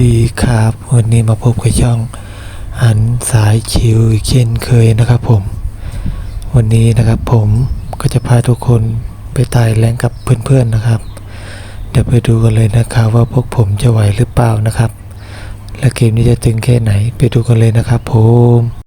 ดีครับ วันนี้มาพบกับช่องหันสายชิวเช่นเคยนะครับผม วันนี้นะครับผมก็จะพาทุกคนไปตายแรงกับเพื่อนๆนะครับ เดี๋ยวไปดูกันเลยนะครับว่าพวกผมจะไหวหรือเปล่านะครับ และเกมนี้จะตึงแค่ไหนไปดูกันเลยนะครับผม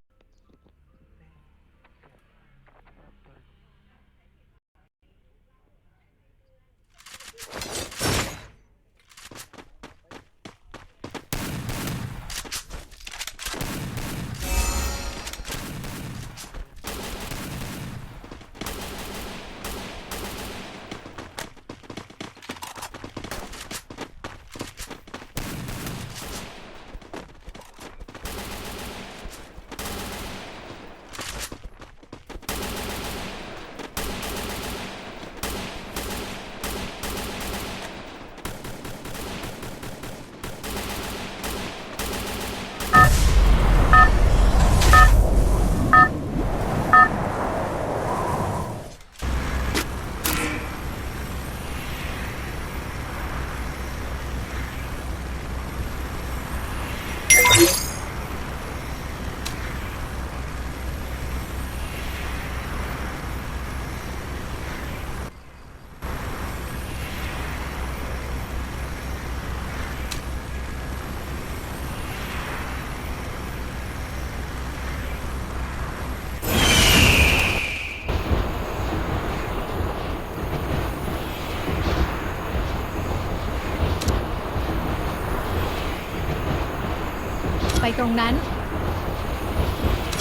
ตรงนั้น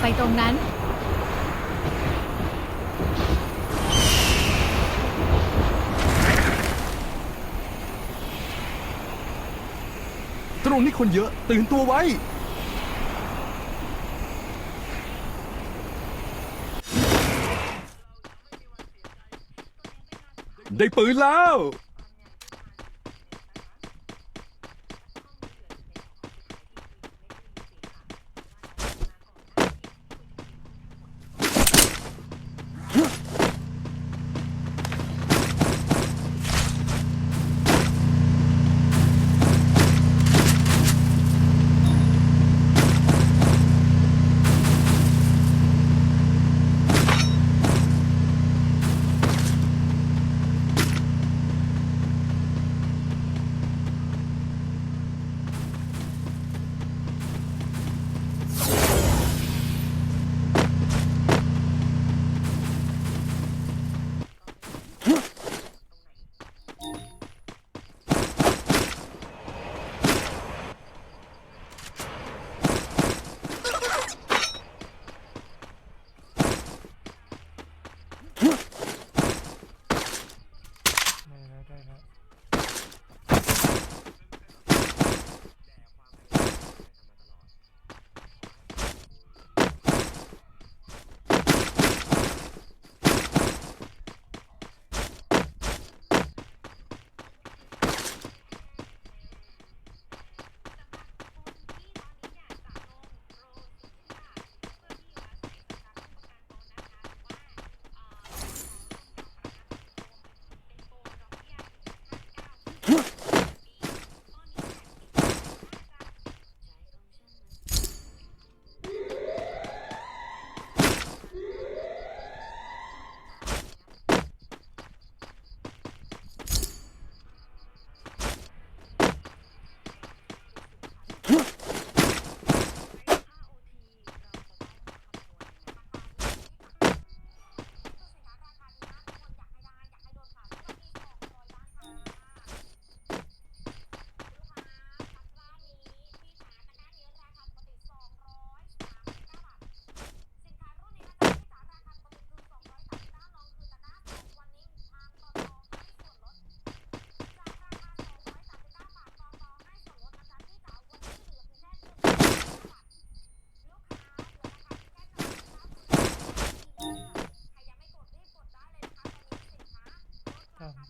ไปตรงนั้น ตรงนี้คนเยอะ ตื่นตัวไว้ ได้ปืนแล้ว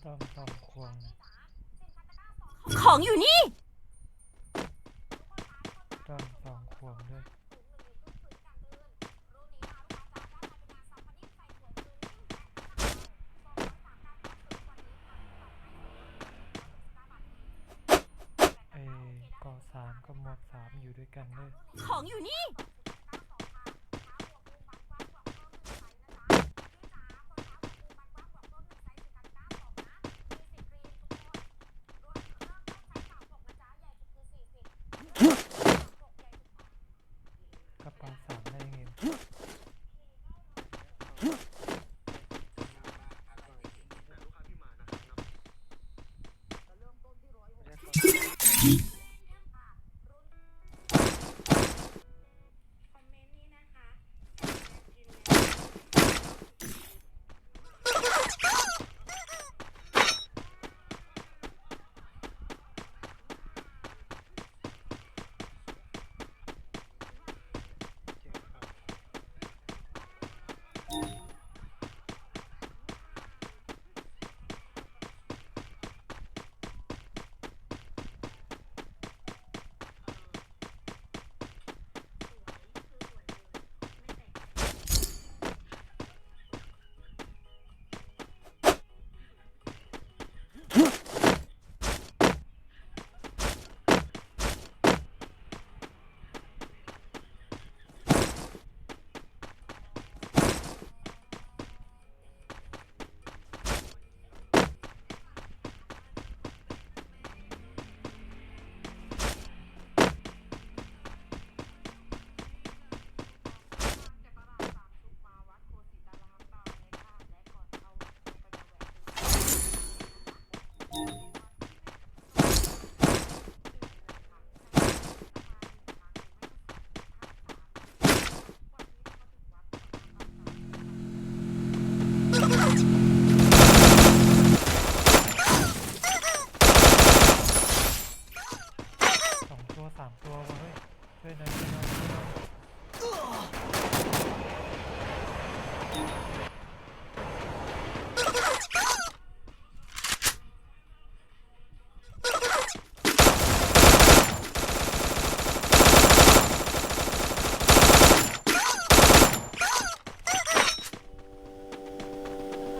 จอมจอมควงของอยู่นี่ จอมจอมควงด้วยเอกอสามกัหมดสามอยู่ด้วยกันด้ยของอยู่นี่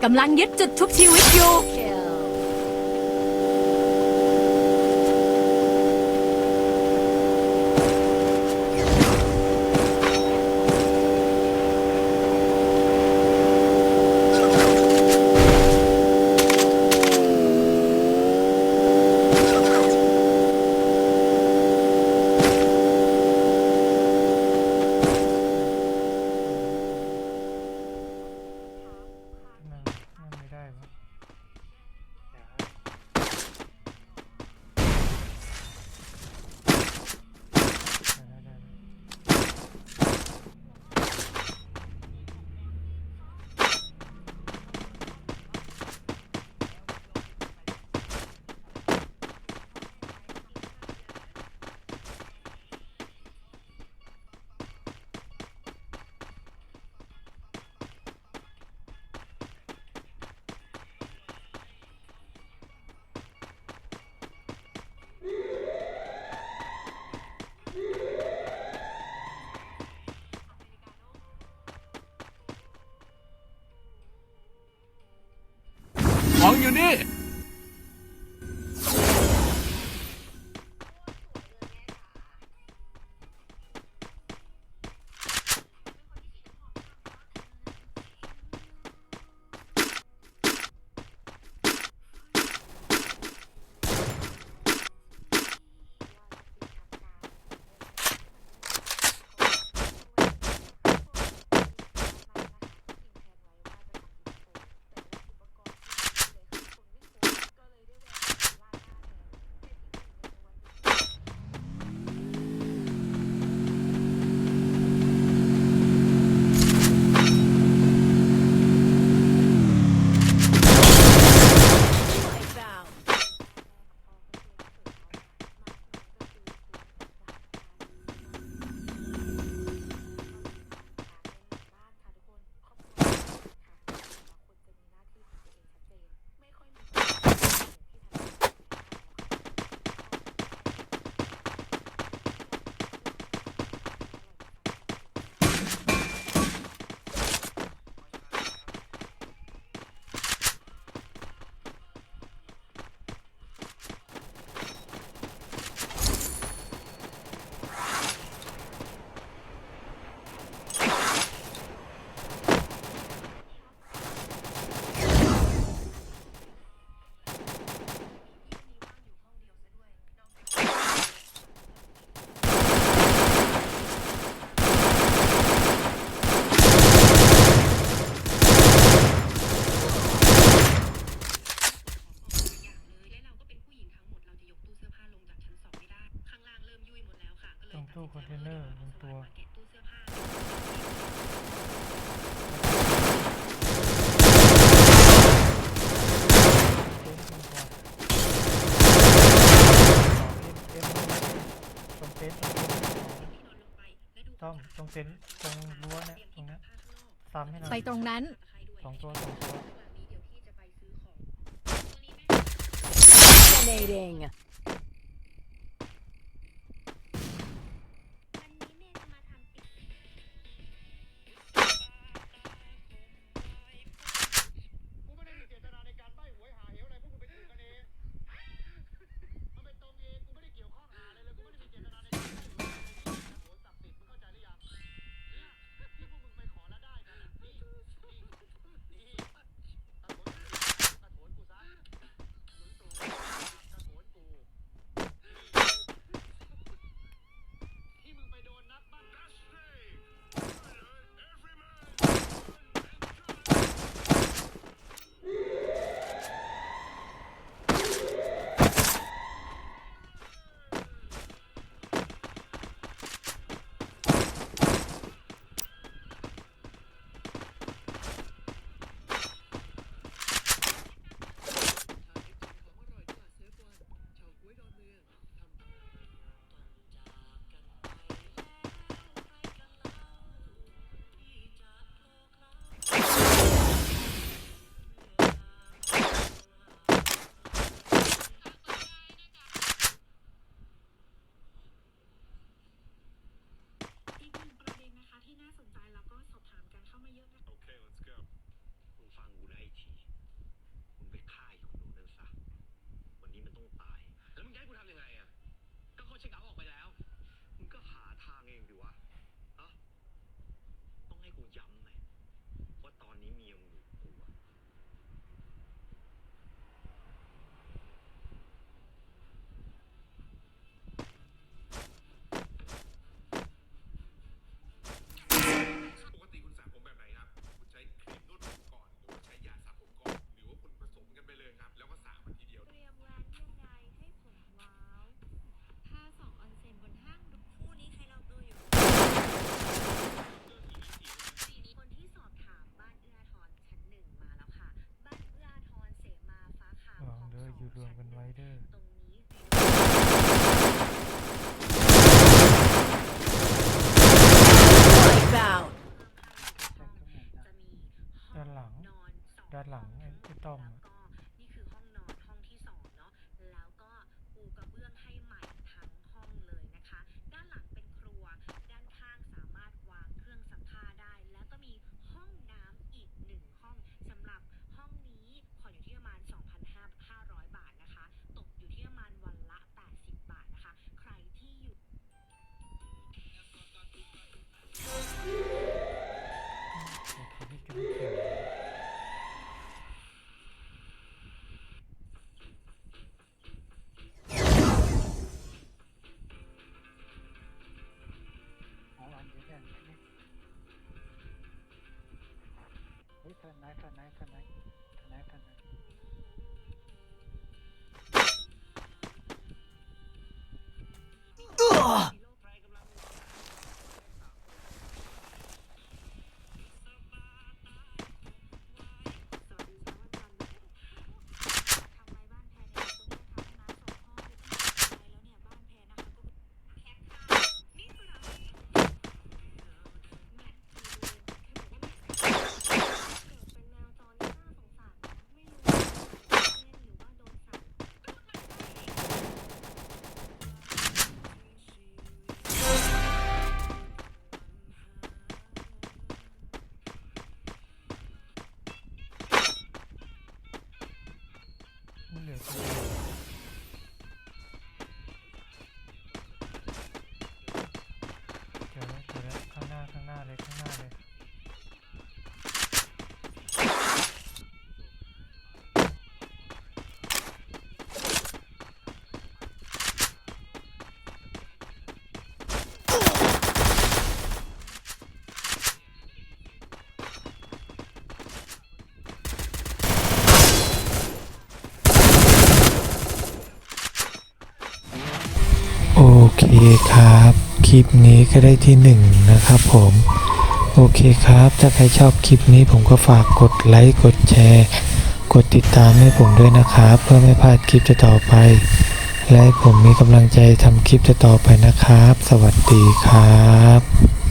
กำลังยึดจุดทุบชีวิตอยู่ ของอยู่นี่ งเต็นตรงรั้วเนี่ยตรงนี้ยตาให้หน่อยไปตรงนั้น สองตัวสองตัว Donating. เดอร์ด้านหลัง ด้านหลังไอ้ต้อมอะ Oh. ครับ คลิปนี้ก็ได้ที่ 1 นะครับผม โอเคครับ ถ้าใครชอบคลิปนี้ผมก็ฝากกดไลค์ กดแชร์ กดติดตามให้ผมด้วยนะครับ เพื่อไม่พลาดคลิปจะต่อไป และผมมีกำลังใจทำคลิปจะต่อไปนะครับ สวัสดีครับ